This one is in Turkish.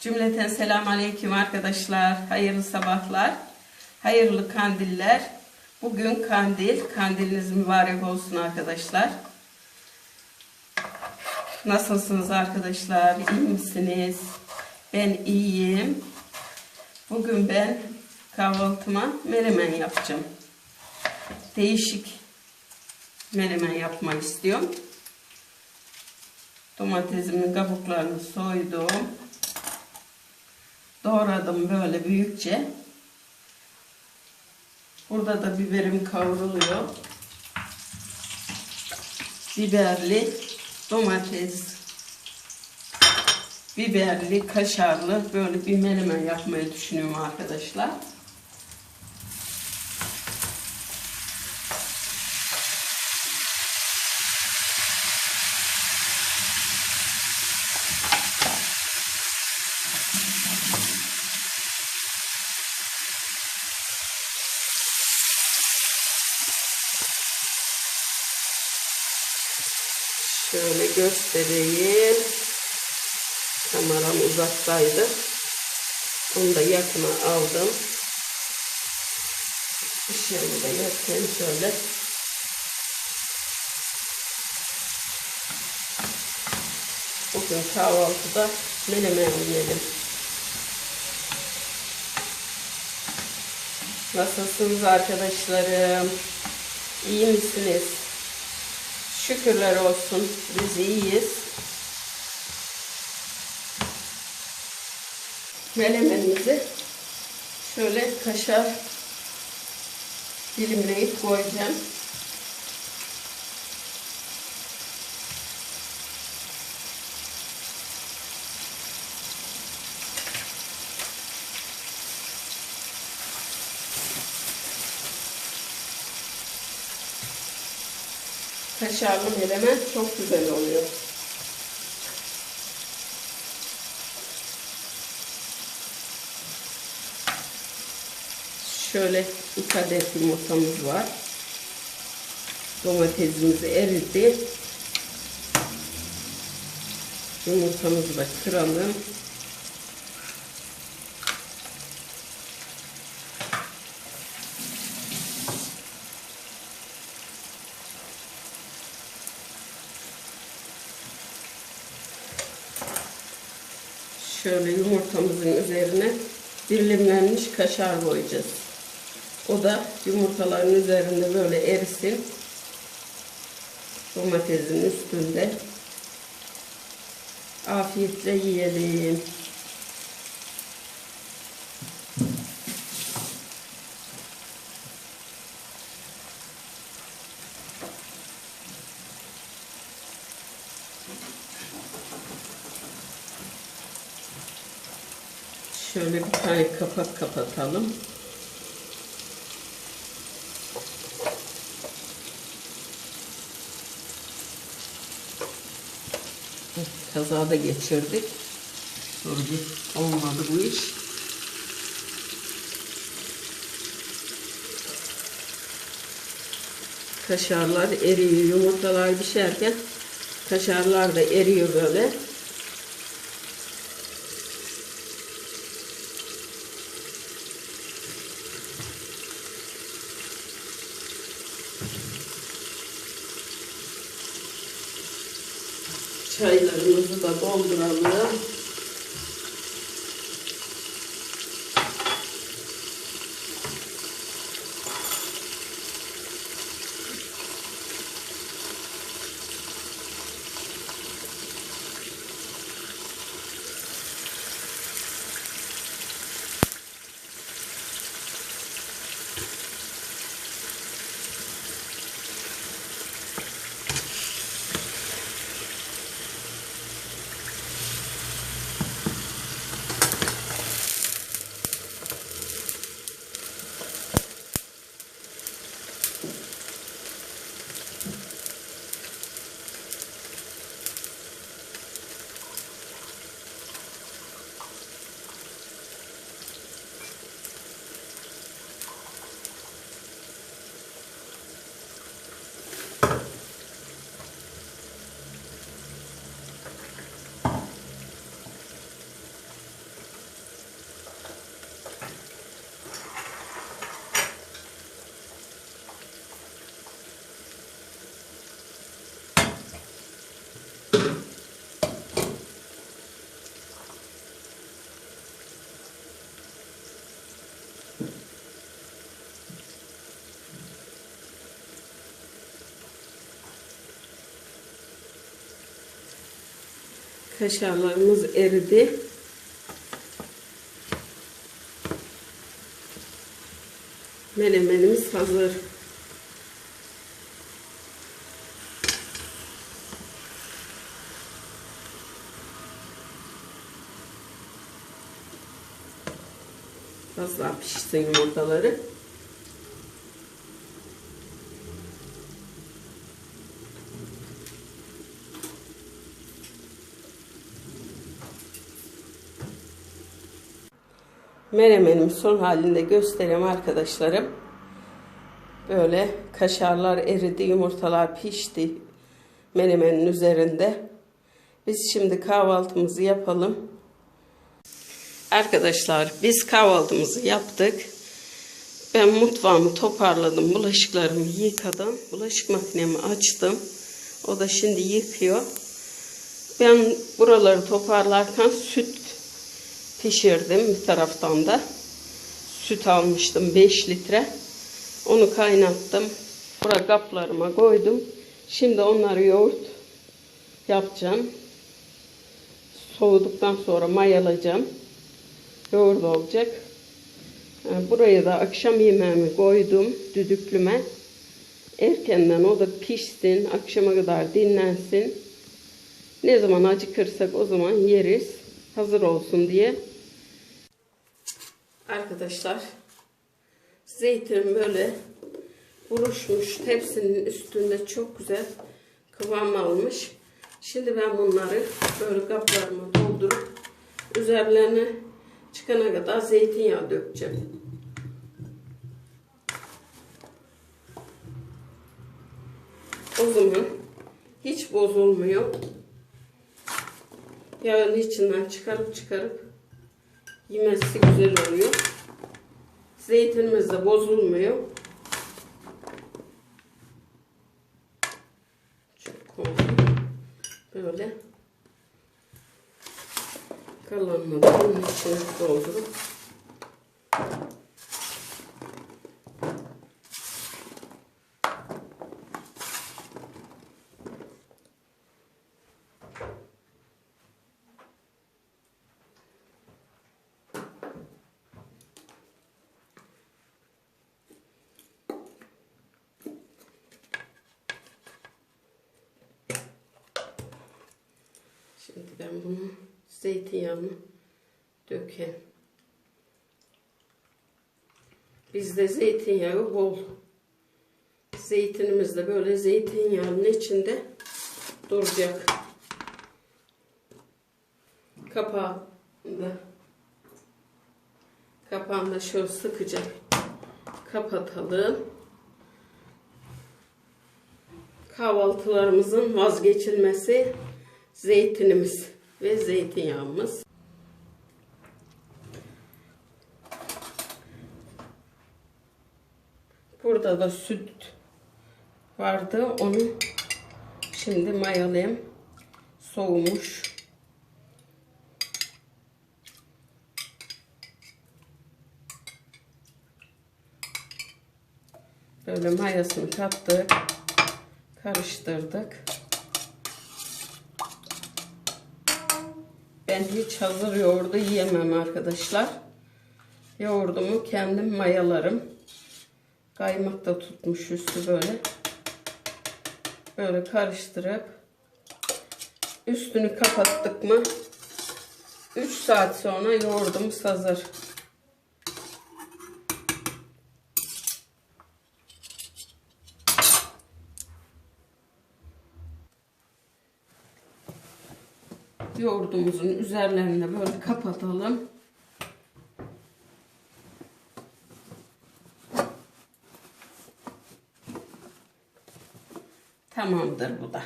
Cümleten selam aleyküm arkadaşlar. Hayırlı sabahlar. Hayırlı kandiller. Bugün kandil. Kandiliniz mübarek olsun arkadaşlar. Nasılsınız arkadaşlar? İyi misiniz? Ben iyiyim. Bugün ben kahvaltıma menemen yapacağım. Değişik menemen yapmak istiyorum. Domatesimin kabuklarını soydum. Doğradım böyle büyükçe. Burada da biberim kavruluyor. Biberli, domates, biberli, kaşarlı böyle bir menemen yapmayı düşünüyorum arkadaşlar. Şöyle göstereyim. Kameram uzaktaydı. Onu da yakına aldım. Işığını da yakayım şöyle. Bugün kahvaltıda menemen yiyelim. Nasılsınız arkadaşlarım? İyi misiniz? Şükürler olsun biz iyiyiz. Menemenimizi şöyle kaşar dilimleyip koyacağım. Kaşarlı menemen çok güzel oluyor. Şöyle iki adet yumurtamız var. Domatesimizi eridi. Yumurtamızı da kıralım. Şöyle yumurtamızın üzerine dilimlenmiş kaşar koyacağız. O da yumurtaların üzerinde böyle erisin. Domatesin üstünde. Afiyetle yiyelim. Şöyle bir tane kapak kapatalım. Kazada geçirdik. Sonra olmadı bu iş. Kaşarlar eriyor. Yumurtalar pişerken kaşarlar da eriyor böyle. Çaylarımızı da dolduralım. Kaşarlarımız eridi. Melemenimiz hazır. Biraz daha pişsin yumurtaları. Menemenim son halinde göstereyim arkadaşlarım. Böyle kaşarlar eridi, yumurtalar pişti menemenin üzerinde. Biz şimdi kahvaltımızı yapalım. Arkadaşlar biz kahvaltımızı yaptık. Ben mutfağımı toparladım. Bulaşıklarımı yıkadım. Bulaşık makinemi açtım. O da şimdi yıkıyor. Ben buraları toparlarken süt pişirdim bir taraftan da. Süt almıştım 5 litre. Onu kaynattım. Buraya kaplarıma koydum. Şimdi onları yoğurt yapacağım. Soğuduktan sonra mayalayacağım. Yoğurt olacak. Buraya da akşam yemeğimi koydum düdüklüme. Erkenden o da pişsin. Akşama kadar dinlensin. Ne zaman acıkırsak o zaman yeriz. Hazır olsun diye. Arkadaşlar zeytin böyle buruşmuş tepsinin üstünde çok güzel kıvam almış. Şimdi ben bunları böyle kaplarıma doldurup üzerlerine çıkana kadar zeytinyağı dökeceğim. O zaman hiç bozulmuyor. Yağın içinden çıkarıp çıkarıp yemesi güzel oluyor. Zeytinimiz de bozulmuyor. Çok oldu. Böyle kalanını da bunun içine doldurup Şimdi ben bunu zeytinyağını dökeyim. Bizde zeytinyağı bol. Zeytinimiz de böyle zeytinyağının içinde duracak. Kapağı da kapağını da şöyle sıkıca kapatalım. Kahvaltılarımızın vazgeçilmesi zeytinimiz ve zeytinyağımız. Burada da süt vardı. Onu şimdi mayalayayım. Soğumuş. Böyle mayasını kattık. Karıştırdık. Ben hiç hazır yoğurdu yiyemem arkadaşlar. Yoğurdumu kendim mayalarım. Kaymak da tutmuş üstü böyle. Böyle karıştırıp üstünü kapattık mı 3 saat sonra yoğurdumuz hazır. Yoğurdumuzun üzerlerine böyle kapatalım. Tamamdır bu da.